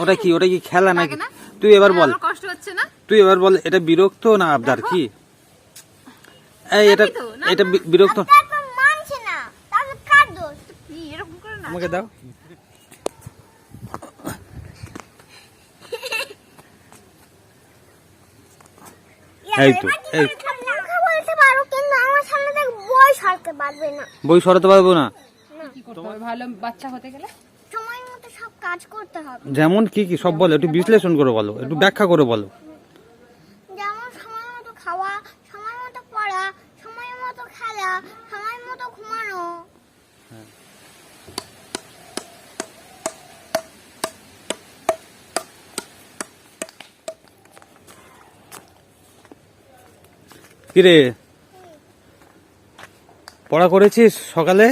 ওটা কি ওটা কি খেলা নাকি? তুই এবার বল। কষ্ট হচ্ছে না। তুই এবার বল এটা বিরক্ত না আবদার কি? এই এটা এটা বিরক্ত মানছে না। তারপর কার দোষ? কি এরকম করে না? আমাকে দাও। এই তো এই বই সারতে পারবে না। বই সরাতে পারব না? হবে? ভালো বাচ্চা হতে গেলে? কাজ করতে হবে। যেমন কি কি সব বলো একটু বিশ্লেষণ করে বলো একটু ব্যাখ্যা করে বলো। যেমন সময় মতো খাওয়া সময় মতো পড়া সময় মতো খেলা সময় মতো ঘুমানো। কিরে? পড়া করেছিস সকালে?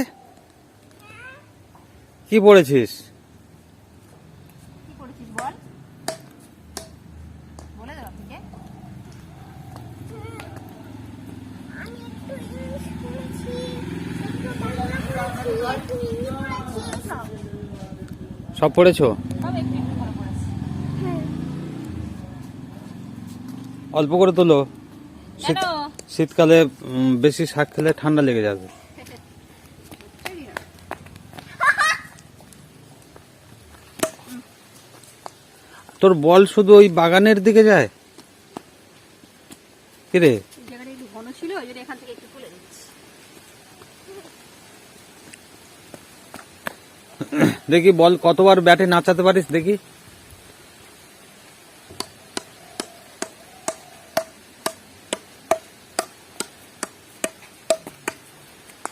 কি পড়েছিস কি করেছিস বল বলে দাও আপনি আমি একটু ইংলিশ পড়েছি একটু বাংলা পড়েছি একটু হিন্দি পড়েছি সব সব পড়েছো? হ্যাঁ। অল্প করে তোলো। শীত শীতকালে বেশি শাক খেলে ঠান্ডা লেগে যাবে। তোর বল শুধু ওই বাগানের দিকে যায়? কিরে ছিল এখান থেকে একটু তুলে দিচ্ছি দেখি বল কতবার ব্যাটে নাচাতে পারিস দেখি।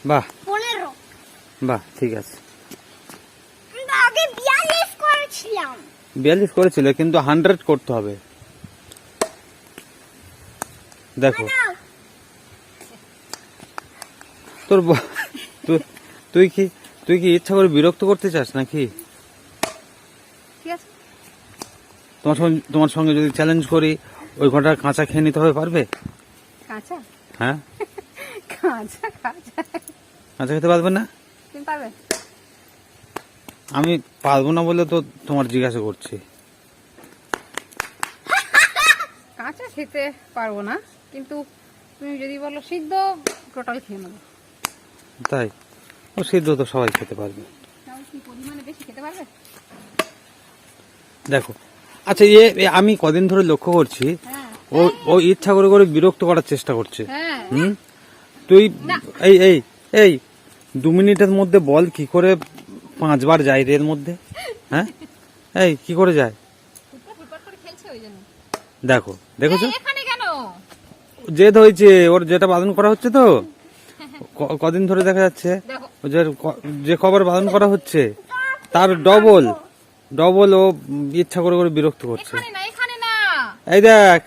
বাহ। বাহ ঠিক আছে। বিয়াল্লিশ করেছিল কিন্তু হান্ড্রেড করতে হবে। দেখো। তোর তুই- তুই কি তুই কি ইচ্ছা করে বিরক্ত করতে চাস নাকি? তোমার সঙ্গে তোমার সঙ্গে যদি চ্যালেঞ্জ করি ওই ঘণ্টা কাঁচা খেয়ে নিতে হবে পারবে? কাঁচা? হ্যাঁ? কাঁচা কাঁচা। কাঁচা খেতে পারবে না? তুমি পারবে? আমি পারব না বলে তো তোমার জিজ্ঞাসা করছি। কাঁচা খেতে পারব না কিন্তু তুমি যদি বলো সিদ্ধ টোটাল খেয়ে নেব। তাই? ও সিদ্ধ তো সবাই খেতে পারবে। দেখো আচ্ছা এ আমি কদিন ধরে লক্ষ্য করছি হ্যাঁ। ও ও ইচ্ছা করে করে বিরক্ত করার চেষ্টা করছে। হ্যাঁ। হুম? তুই এই এই এই দু মিনিটের মধ্যে বল কি করে পাঁচবার যায় রে এর মধ্যে? হ্যাঁ? এই কি করে যায়? দেখো দেখেছ? কেন? জেদ হয়েছে ওর যেটা বারণ করা হচ্ছে তো। কদিন ধরে দেখা যাচ্ছে যে খবর বারণ করা হচ্ছে তার ডবল ডবল ও ইচ্ছা করে করে বিরক্ত করছে। এই দেখ।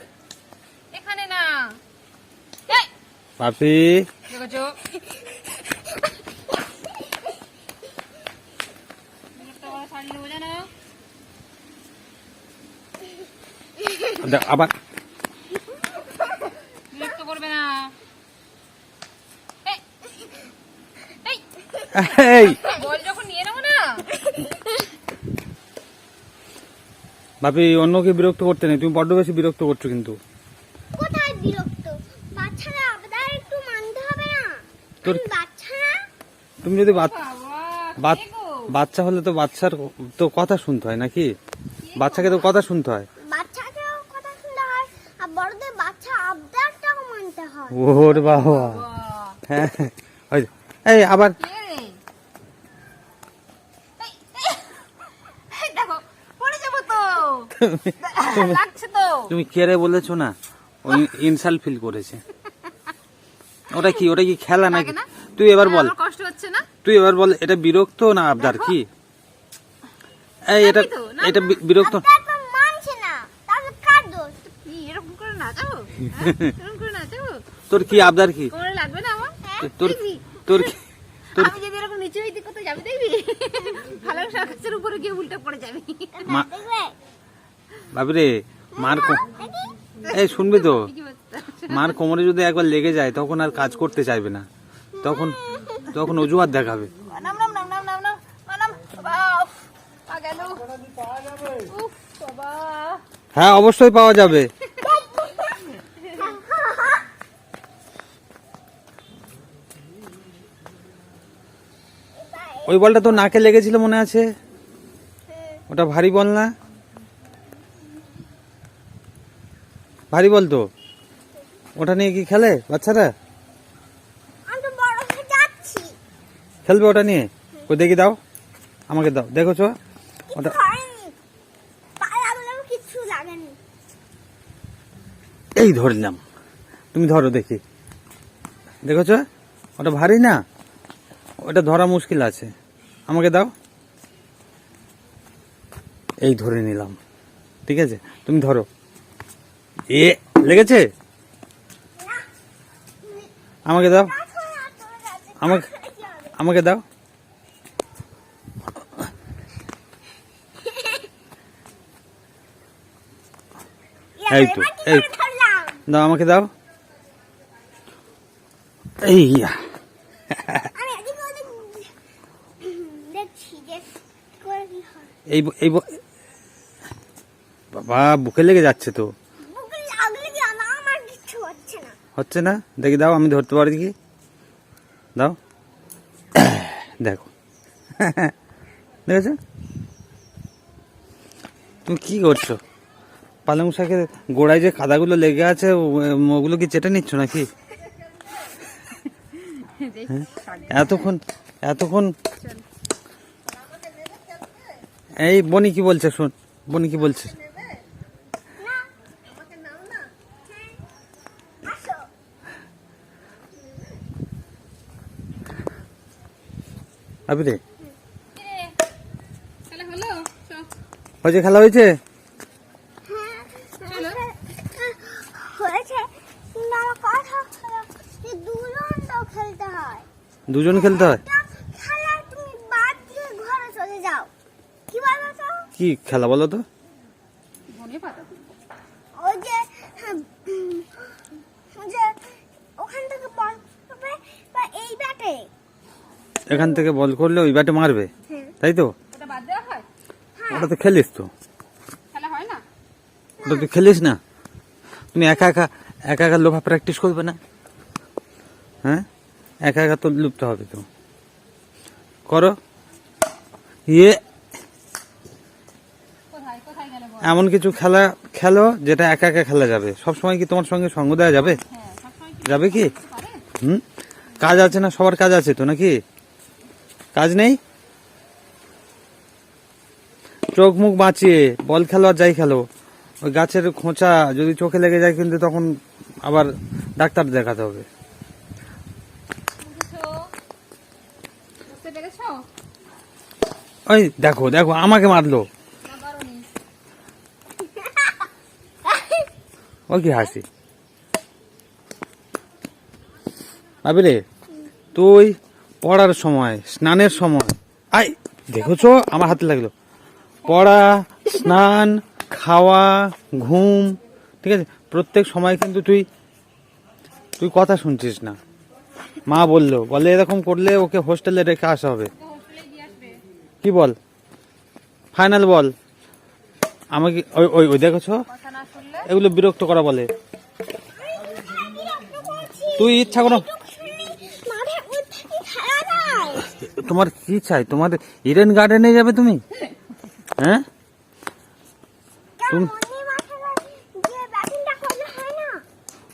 পাপি আবার। বিরক্ত করবে না এই, এই, এই। বল যখন নিয়ে ভাবি অন্যকে বিরক্ত করতে নেই। তুমি বড্ড বেশি বিরক্ত করছ কিন্তু। কোথায় বিরক্ত? বাচ্চারা আবদার একটু মানতে হবে না। তোর- তুমি যদি? বাচ্চা হলে তো বাচ্চার তো কথা শুনতে হয় নাকি? বাচ্চাকে তো কথা শুনতে হয়। বাচ্চাকেও কথা শুনতে হয় আর বড়দের বাচ্চা আবদারটাও মানতে হয়। ওর বাবা। বাহ, হ্যাঁ। এই আবার কে রে? এই, এই, এই দেখো পড়ে যাব তো লাগছে তো তুমি কেড়ে বলেছ না ওই ইনসাল ফিল করেছে। ওটা কি ওটা কি খেলা নাকি? তুই এবার বল। কষ্ট হচ্ছে না? তুই এবার বল এটা বিরক্ত না আবদার কি? এই এটা এটা বিরক্ত। হ্যাঁ? এরকম করে নাচাবো? তোর কি আবদার কি? লাগবে না হ্যাঁ? তোর তোর তোর আমি যদি এরকম নিচে হইতে কোথায় যাবি দেখবি? ভালো গাছের উপরে গিয়ে উল্টে পড়ে যাবি। দেখবে? ভাবি রে মার এই শুনবি তো মার কোমরে যদি একবার লেগে যায় তখন আর কাজ করতে চাইবে না। তখন তখন অজুহাত দেখাবে। হ্যাঁ অবশ্যই পাওয়া যাবে। ওই বলটা তো নাকে লেগেছিল মনে আছে? ওটা ভারী বল না? ভারী বল তো। ওটা নিয়ে কি খেলে বাচ্চারা? খেলবে ওটা নিয়ে? ও দেখি দাও। আমাকে দাও। দেখেছ ওটা হয়নি। পায়ে লাগলেও এই ধরলাম। তুমি ধরো দেখি। দেখেছ ওটা ভারী না? ওটা ধরা মুশকিল আছে। আমাকে দাও। এই ধরে নিলাম। ঠিক আছে? তুমি ধরো। এ লেগেছে? আমাকে দাও। আমাকে আমাকে দাও। এই তো, এই। দাও আমাকে দাও। এই এই বাবা বুকে লেগে যাচ্ছে তো বুকে লাগলে কি আমার আমার কিছু হচ্ছে না? দেখি দাও আমি ধরতে পারি কি দাও। দেখো। দেখেছ? তুমি কি করছ? পালং শাকের গোড়ায় যে কাদাগুলো লেগে আছে ওগুলো কি চেটে নিচ্ছ নাকি? দেখি এতক্ষণ এতক্ষণ এই বনি কি বলছে শোন। বনি কি বলছে না আমাকে নাও না হ্যাঁ আসো আবি রে কিরে, তাহলে হলো চ। হয়েছে খেলা হয়েছে হ্যাঁ চলো। হয়েছে কিন্তু আমার কথা হলো যে দুজনটাও খেলতে হয়। দুজন খেলতে হয়? খেলা তুমি বাদ দিয়ে ঘরে চলে যাও। কি বলো তো? কি খেলা বলো তো? ধনে পাতা তুলবো। ওই যে হ্যাঁ, ওই যে ওখান থেকে বল এই ব্যাটে। এখান থেকে বল করলে ওই ব্যাটে মারবে। হ্যাঁ। তাই তো? ওটা হয়? ওটা তো খেলিস তো। ওটা তুই খেলিস না? তুমি একা একা একা একা লোভা প্র্যাকটিস করবে না? হ্যাঁ? একা একা তো লুপ্ত হবে তো। করো। ইয়ে। এমন কিছু খেলা খেলো যেটা একা একা খেলা যাবে। সব সময় কি তোমার সঙ্গে সঙ্গ দেওয়া যাবে? হ্যাঁ যাবে কি? হুম? কাজ আছে না? সবার কাজ আছে তো নাকি? কাজ নেই? চোখ মুখ বাঁচিয়ে, বল খেলো আর যাই খেলো। ওই গাছের খোঁচা যদি চোখে লেগে যায় কিন্তু তখন আবার ডাক্তার দেখাতে হবে। ওই দেখো দেখো, আমাকে মারলো। ও কি হাসি? আবিরে তুই পড়ার সময়, স্নানের সময়। আই, দেখেছ? আমার হাতে লাগল। পড়া, স্নান, খাওয়া, ঘুম, ঠিক আছে? প্রত্যেক সময় কিন্তু তুই তুই কথা শুনছিস না। মা বলল, বলে এরকম করলে ওকে হোস্টেলে রেখে আসা হবে। কি বল? ফাইনাল বল। আমাকে, ওই ওই ওই দেখেছ? এগুলো বিরক্ত করা বলে। তুই ইচ্ছা করো মাঠে উঠ থেকে খেলা যায় তোমার কি চাই? তোমার ইডেন গার্ডেনে যাবে তুমি? হ্যাঁ? তুমি-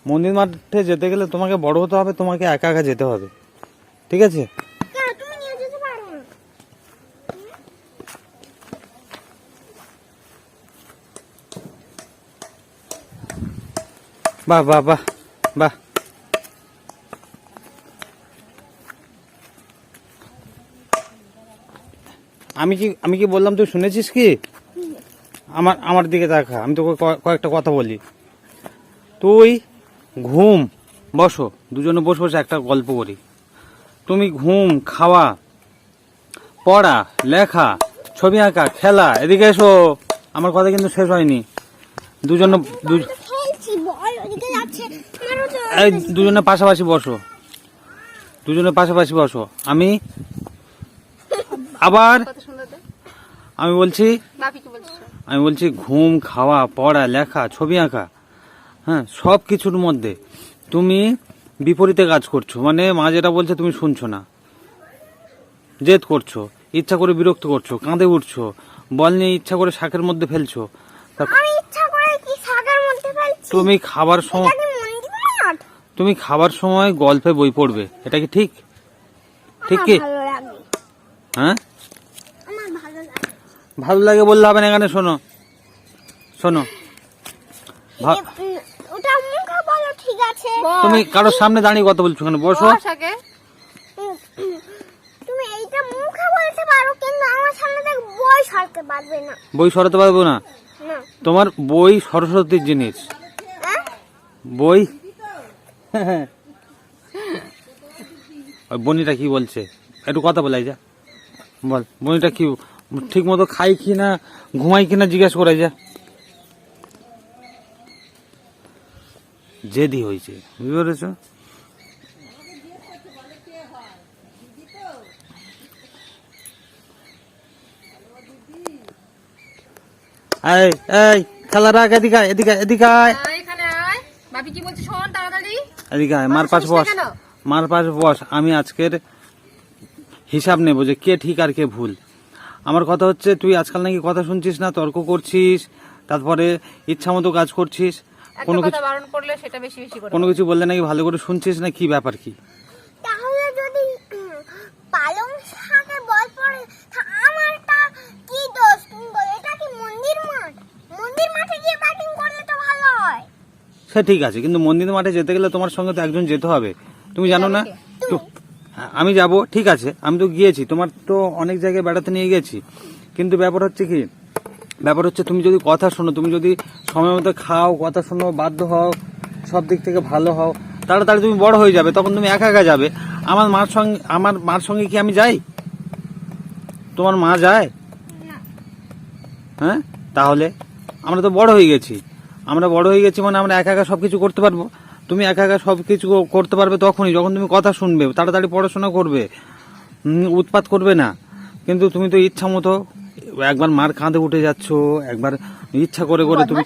মন্দির মাঠে যেতে গেলে তোমাকে বড় হতে হবে তোমাকে একা একা যেতে হবে। ঠিক আছে? বাহ বাহ বাহ বাহ। আমি কি আমি কি বললাম তুই শুনেছিস কি? আমার আমার দিকে দেখা আমি তোকে কয়েকটা কথা বলি। তুই ঘুম বসো দুজনে বসে বসে একটা গল্প করি। তুমি ঘুম খাওয়া পড়া লেখা ছবি আঁকা খেলা এদিকে এসো। আমার কথা কিন্তু শেষ হয়নি। দুজনে দুজনে পাশাপাশি বসো। দুজনে পাশাপাশি বসো। আমি আবার আমি বলছি আমি বলছি ঘুম খাওয়া পড়া লেখা ছবি আঁকা হ্যাঁ সব কিছুর মধ্যে তুমি বিপরীতে কাজ করছ। মানে মা যেটা বলছে তুমি শুনছো না। জেদ করছ ইচ্ছা করে বিরক্ত করছ কাঁদে উঠছো বল নিয়ে ইচ্ছা করে শাকের মধ্যে ফেলছো। তুমি খাবার সময় তুমি খাবার সময় গল্পে বই পড়বে এটা কি ঠিক? ঠিক কি? হ্যাঁ? ভালো লাগে বললে হবে না এখানে শোনো। শোনো। ভা- এ, উম, ওটা মুখে বলো ঠিক আছে? তুমি কারোর সামনে দাঁড়িয়ে কথা বলছো কেন? বসো। বস আগে উম, উম, তুমি এইটা মুখে বলতে পারো কিন্তু আমার সামনে থেকে বই সরতে পারবে না। বই সরাতে পারব না? না। তোমার বই সরস্বতীর জিনিস? বই? ওই বনিটা কি বলছে? একটু কথা বলাই যা বল বনিটা কি ঠিক মতো খাই কি না ঘুমাই কিনা জিজ্ঞেস করাই যা। জেদি হয়েছে বুঝতে পেরেছ? এই এই খেলা রাখ এদিকে এদিকে এদিকে আয়। কি বলছিস শোন তাড়াতাড়ি। এদিকে আয়, মার পাশ বস মার পাশ বস আমি আজকের হিসাব নেব যে কে ঠিক আর কে ভুল। আমার কথা হচ্ছে তুই আজকাল নাকি কথা শুনছিস না তর্ক করছিস তারপরে ইচ্ছা মতো কাজ করছিস। কোনো কিছু বারণ করলে সেটা বেশি বেশি করে কোনো কিছু বললে নাকি ভালো করে শুনছিস না? কি ব্যাপার কি? তাহলে যদি পালং শাকে বল পড়ে তা আমারটা কি দোষ? তুমি বলো এটা কি মন্দির মাঠ? মন্দির মাঠে গিয়ে ব্যাটিং করলে তো ভালো হয়। সে ঠিক আছে কিন্তু মন্দির মাঠে যেতে গেলে তোমার সঙ্গে তো একজন যেতে হবে। তুমি জানো না? আমি যাব, ঠিক আছে। আমি তো গিয়েছি, তোমার তো অনেক জায়গায় বেড়াতে নিয়ে গেছি। কিন্তু ব্যাপার হচ্ছে কি? ব্যাপার হচ্ছে তুমি যদি কথা শোনো, তুমি যদি সময় মতো খাও, কথা শোনো, বাধ্য হও, সব দিক থেকে ভালো হও, তাড়াতাড়ি তুমি বড় হয়ে যাবে, তখন তুমি একা একা যাবে। আমার মার সঙ্গে, আমার মার সঙ্গে কি আমি যাই? তোমার মা যায়? হ্যাঁ? তাহলে? আমরা তো বড় হয়ে গেছি। আমরা বড় হয়ে গেছি মানে আমরা একা একা সবকিছু করতে পারব? তুমি একা একা সবকিছু করতে পারবে তখনই যখন তুমি কথা শুনবে তাড়াতাড়ি পড়াশোনা করবে উৎপাত করবে না। কিন্তু তুমি তো ইচ্ছা মতো একবার মার কাঁধে উঠে যাচ্ছ একবার ইচ্ছা করে করে তুমি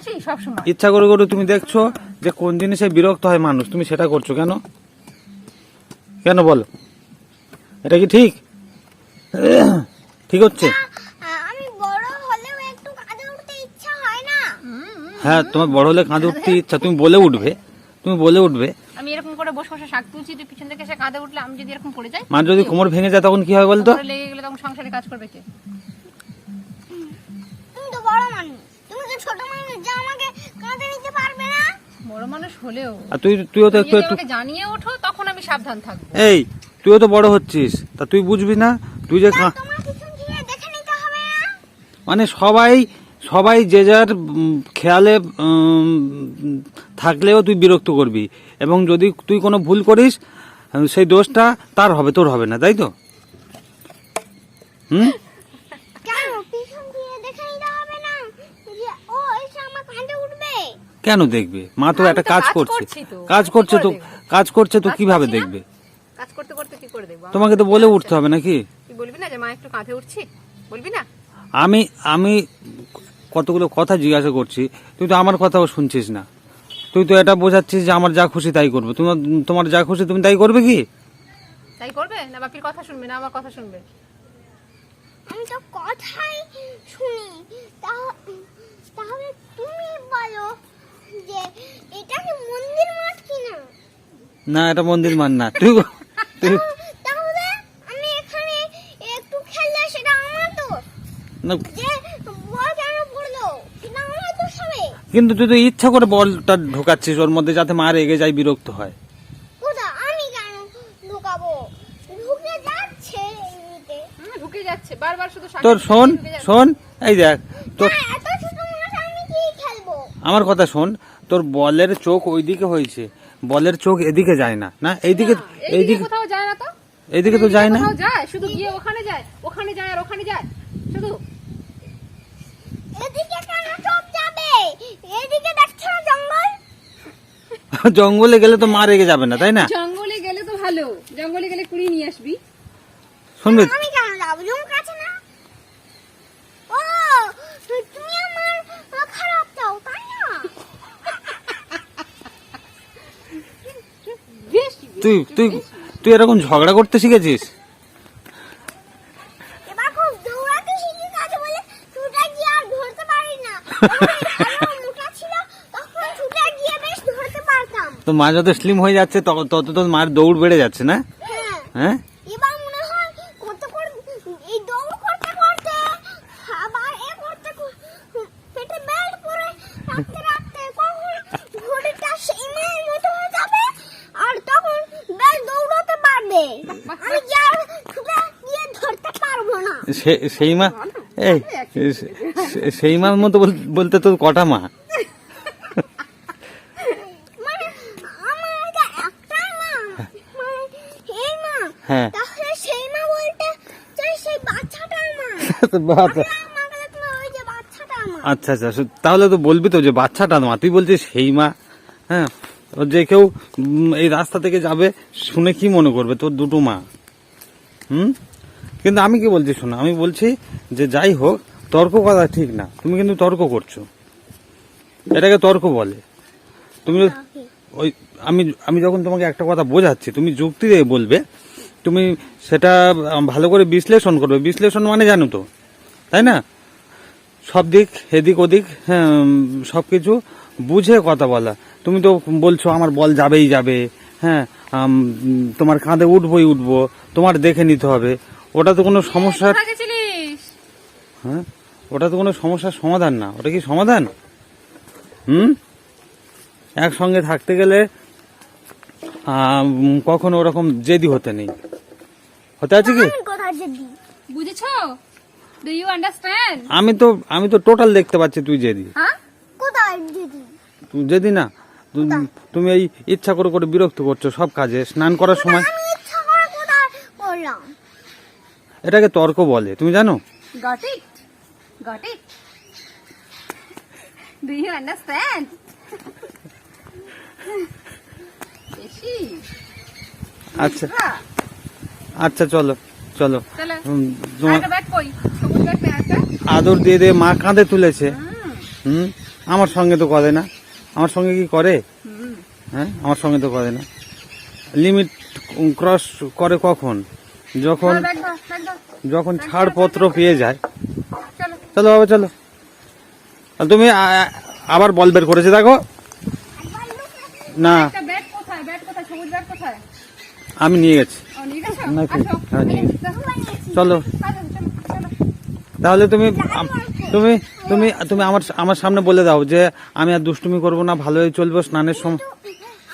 ইচ্ছা করে করে তুমি দেখছ যে কোন জিনিসে বিরক্ত হয় মানুষ। তুমি সেটা করছ কেন? কেন বলো? এটা কি ঠিক? ঠিক হচ্ছে? আ- আমি বড় হলেও একটু কাজে উঠতে ইচ্ছা হয় না। হ্যাঁ তোমার বড় হলে কাঁধে উঠতে ইচ্ছা তুমি বলে উঠবে। তুমি বলে উঠবে। আমি এরকম করে বসে বসে শাক তুলছি তুই পিছন থেকে এসে কাঁদে উঠলে আমি যদি এরকম পড়ে যাই মার যদি কোমর ভেঙে যায় তখন কি হয় বলতো? লেগে গেলে তখন সংসারে কাজ করবে কে? তুমি তো বড় মানুষ। তুমি তো ছোট মানুষ যা আমাকে কাঁধে নিতে পারবে না। বড় মানুষ হলেও। আর তুই তুইও তো একটু একটু আমাকে জানিয়ে ওঠো তখন আমি সাবধান থাকব। এই তুইও তো বড় হচ্ছিস। তা তুই বুঝবি না? তুই যে মানে সবাই সবাই যে যার খেয়ালে থাকলেও তুই বিরক্ত করবি। এবং যদি তুই কোনো ভুল করিস সেই দোষটা তার হবে তোর হবে না তাই তো? হুম? কেন? দেখবে? মা তো একটা কাজ করছে। কাজ করছে তো কাজ করছে তো কীভাবে দেখবে? কাজ করতে করতে কি করে দেখব? তোমাকে তো বলে উঠতে হবে নাকি? বলবি না যে মা একটু কাঁধে উঠছি? বলবি না? আমি আমি কতগুলো কথা জিজ্ঞাসা করছি তুই তো আমার কথাও শুনছিস না। তুই তো এটা বোঝাচ্ছিস যে আমার যা খুশি তাই করব। তোমার তোমার যা খুশি তুমি তাই করবে কি? তাই করবে? না বাপির কথা শুনবে না আমার কথা শুনবে? আমি তো কথাই শুনি। তাহলে তুমি বলো যে এটা কি মন্দির মাঠ কিনা? না এটা মন্দির মান না। তুই তুই তাহলে আমি এখানে একটু খেললে সেটা আমার তো না, যে বল কেন পড়ল সেটা আমার তো হবে কিন্তু তুই তো ইচ্ছা করে বলটা ঢোকাচ্ছিস ওর মধ্যে যাতে মা রেগে যায় বিরক্ত হয়। আমি কেন ঢুকাবো? ঢুকে যাচ্ছে ঢুকে যাচ্ছে। বারবার শুধু তোর শোন শোন এই দেখ তোর না, এত ছোট মাঠ আমি কি খেলব? আমার কথা শোন তোর বলের চোখ ওইদিকে হয়েছে বলের চোখ এদিকে যায় না না? এইদিকে এইদিকে এইদিকে কোথাও যায় না তো। এইদিকে তো যায় না? যায় শুধু গিয়ে ওখানে যায় ওখানে যায় আর ওখানে যায়। শুধু জঙ্গলে? গেলে তো মা রেগে যাবে না তাই না? জঙ্গলে গেলে তো ভালো। জঙ্গলে গেলে কুড়ি নিয়ে আসবি। শুনবে? আমি কেন যাব? কাছে না? ও তুমি আমার খারাপ চাও তাই না? তুই তুই তুই এরকম ঝগড়া করতে শিখেছিস? তো মা যত স্লিম হয়ে যাচ্ছে তত তত তো মায়ের দৌড় বেড়ে যাচ্ছে না? হ্যাঁ। হ্যাঁ? এবার মনে হয় কত করে এই দৌড় করতে করতে আবার এ করতে কর- পেটে বেল্ট পরে রাখতে রাখতে কখন ঘড়িটা সেই মেয়ের মতো হয়ে যাবে আর তখন বেল্ট দৌড়াতে পারবে। আমি যা ছুটে গিয়ে ধরতে পারব না। সে- সেই মা এই সেই মার মতো বল- বলতে তোর কটা মা? মানে মানে হ্যাঁ। আচ্ছা আচ্ছা তাহলে তো বলবি তো যে বাচ্চাটা মা তুই বলছিস সেই মা হ্যাঁ? যে কেউ এই রাস্তা থেকে যাবে শুনে কি মনে করবে তোর দুটো মা? হুম? কিন্তু আমি কি বলছি শোনো আমি বলছি যে যাই হোক তর্ক করা ঠিক না। তুমি কিন্তু তর্ক করছ। এটাকে তর্ক বলে। তুমি ওই আমি আমি যখন তোমাকে একটা কথা বোঝাচ্ছি তুমি যুক্তি দিয়ে বলবে তুমি সেটা ভালো করে বিশ্লেষণ করবে। বিশ্লেষণ মানে জানো তো তাই না? সব দিক এদিক ওদিক হ্যাঁ সব কিছু বুঝে কথা বলা। তুমি তো বলছো আমার বল যাবেই যাবে। হ্যাঁ তোমার কাঁধে উঠবই উঠবো। তোমার দেখে নিতে হবে। ওটা তো কোনো গেছিলিস? হ্যাঁ? ওটা তো কোনো সমস্যার সমাধান না। ওটা কি সমাধান? হুম? একসঙ্গে থাকতে গেলে কখনো ওরকম জেদি হতে নেই। হতে আছে কি? আমি বুঝেছ? ডু ইউ আন্ডারস্ট্যান্ড আমি তো আমি তো টোটাল দেখতে পাচ্ছি তুই জেদি। হ্যাঁ? কোথায় যদি তুমি যদি না? তুমি এই ইচ্ছা করে করে বিরক্ত করছ সব কাজে স্নান করার সময়? আমি ইচ্ছা করে কোথায় করলাম? এটাকে তর্ক বলে তুমি জানো? Got it do you understand বেশি আচ্ছা। আচ্ছা চলো চলো। আদর দিয়ে দিয়ে মা কাঁধে তুলেছে। হুম, আমার সঙ্গে তো করে না। আমার সঙ্গে কি করে? হ্যাঁ? আমার সঙ্গে তো করে না। লিমিট ক্রস করে কখন? যখন ধর যখন ছাড়পত্র পেয়ে যায়। চলো বাবা চলো। তুমি আবার বল বের করেছে দেখো। না। আমি নিয়ে গেছি। গেছো হ্যাঁ, আসো, চলো, চলো। তাহলে তুমি তুমি তুমি তুমি আমার আমার সামনে বলে দাও যে আমি আর দুষ্টুমি করব না ভালোই চলবো স্নানের সময়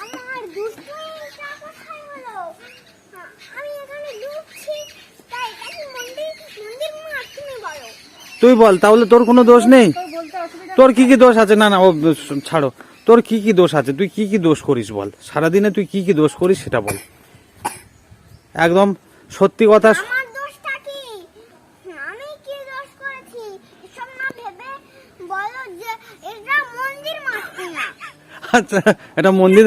আমার দুষ্টুমিটা কোথায় হলো আমি এখানে ডুবছি তাই এটা কি মন্দির মন্দির মাঠ তুমি বলো তুই বল তাহলে তোর কোনো দোষ নেই। তোর কি কি দোষ আছে? না না ও ছাড়ো। তোর কি কি দোষ আছে? তুই কি কি দোষ করিস বল? সারাদিনে তুই কি কি দোষ করিস সেটা বল। একদম সত্যি কথা আচ্ছা এটা মন্দির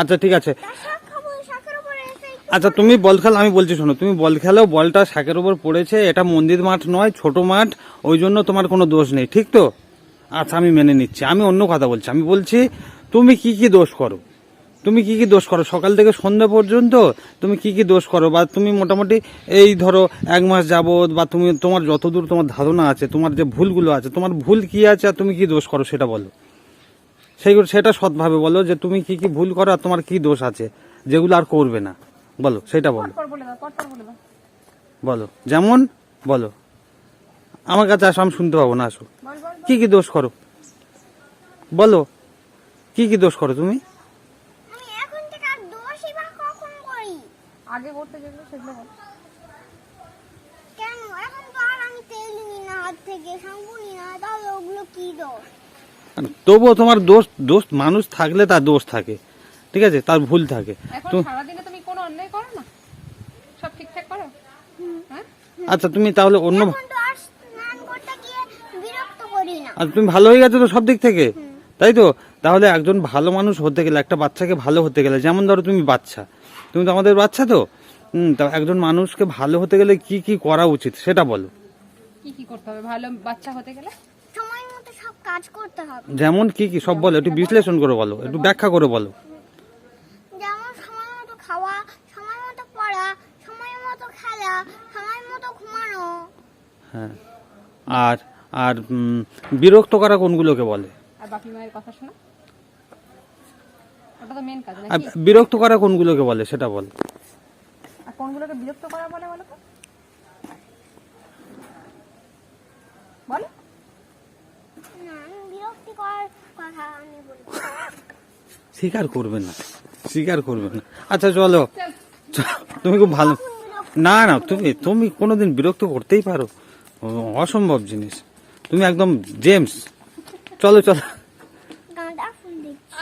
আচ্ছা ঠিক আছে তার শাক খাব শাকের উপর এসে একটু আচ্ছা তুমি বল খেলো, আমি বলছি শোনো, তুমি বল খেলো, বলটা শাকের উপর পড়েছে, এটা মন্দির মাঠ নয়, ছোট মাঠ, ওই জন্য তোমার কোনো দোষ নেই, ঠিক তো? আচ্ছা আমি মেনে নিচ্ছি, আমি অন্য কথা বলছি, আমি বলছি তুমি কি কি দোষ করো? তুমি কি কি দোষ করো? সকাল থেকে সন্ধ্যা পর্যন্ত তুমি কি কি দোষ করো? বা তুমি মোটামুটি এই ধরো এক মাস যাবৎ, বা তুমি তোমার যতদূর তোমার ধারণা আছে, তোমার যে ভুলগুলো আছে, তোমার ভুল কি আছে আর তুমি কি দোষ করো সেটা বলো। সেইগুলো সেটা সৎভাবে বলো যে তুমি কি কি ভুল করো আর তোমার কি দোষ আছে, যেগুলো আর করবে না। বলো সেটা বলো। বলে যেমন বলো। আমার কাছে আসো আমি শুনতে পাবো না আসো। কি কি দোষ করো? বলো কি কি দোষ করো তুমি? আমি এখন থেকে আর দোষই বা কখন করি? আগে করতে যেগুলো সেগুলো বল। কেন? এখন তো আর আমি তেল নিই না হাত থেকে শ্যাম্পু নিই না তাহলে ওগুলো কি দোষ? তবুও তোমার দোষ দোষ মানুষ থাকলে তার দোষ থাকে। ঠিক আছে? তার ভুল থাকে। এখন তো সারাদিনে অন্যায় করো না? সব ঠিকঠাক করো? হ্যাঁ? আচ্ছা তুমি তাহলে অন্য আর তুমি ভালো হয়ে গেছো তো সব দিক থেকে? তাই তো? তাহলে একজন ভালো মানুষ হতে গেলে একটা বাচ্চাকে ভালো হতে গেলে যেমন ধরো তুমি বাচ্চা তুমি তো আমাদের বাচ্চা তো? তা একজন মানুষকে ভালো হতে গেলে কি কি করা উচিত সেটা বলো। কি কি করতে হবে? ভালো বাচ্চা হতে গেলে? সময় কাজ করতে হবে। যেমন কি কি সব বলো একটু বিশ্লেষণ করে বলো একটু ব্যাখ্যা করে বলো। হ্যাঁ। আর আর বিরক্ত করা কোনগুলোকে বলে? আর বাপি মায়ের কথা শোনা। ওটা তো মেন কাজ নাকি? বিরক্ত করা কোনগুলোকে বলে সেটা বল। আর কোনগুলোকে বিরক্ত করা বলে তো? স্বীকার করবে না স্বীকার করবে না। আচ্ছা চলো। তুমি খুব ভালো। না না তুমি তুমি কোনোদিন বিরক্ত করতেই পারো। অসম্ভব জিনিস। তুমি একদম জেমস। চলো চলো। গাঁদা ফুল দিচ্ছি।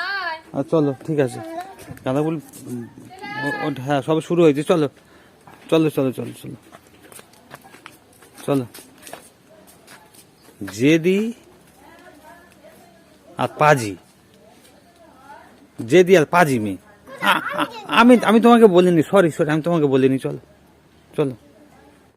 আর? চলো ঠিক আছে। গাঁদা ফুল হ্যাঁ সব শুরু হয়েছে চলো। চলো চলো চলো চলো। চলো। জেদি আর পাজি। জেদি আর পাজি মেয়ে। আমি আমি তোমাকে বলিনি সরি সরি আমি তোমাকে বলিনি চলো। চলো।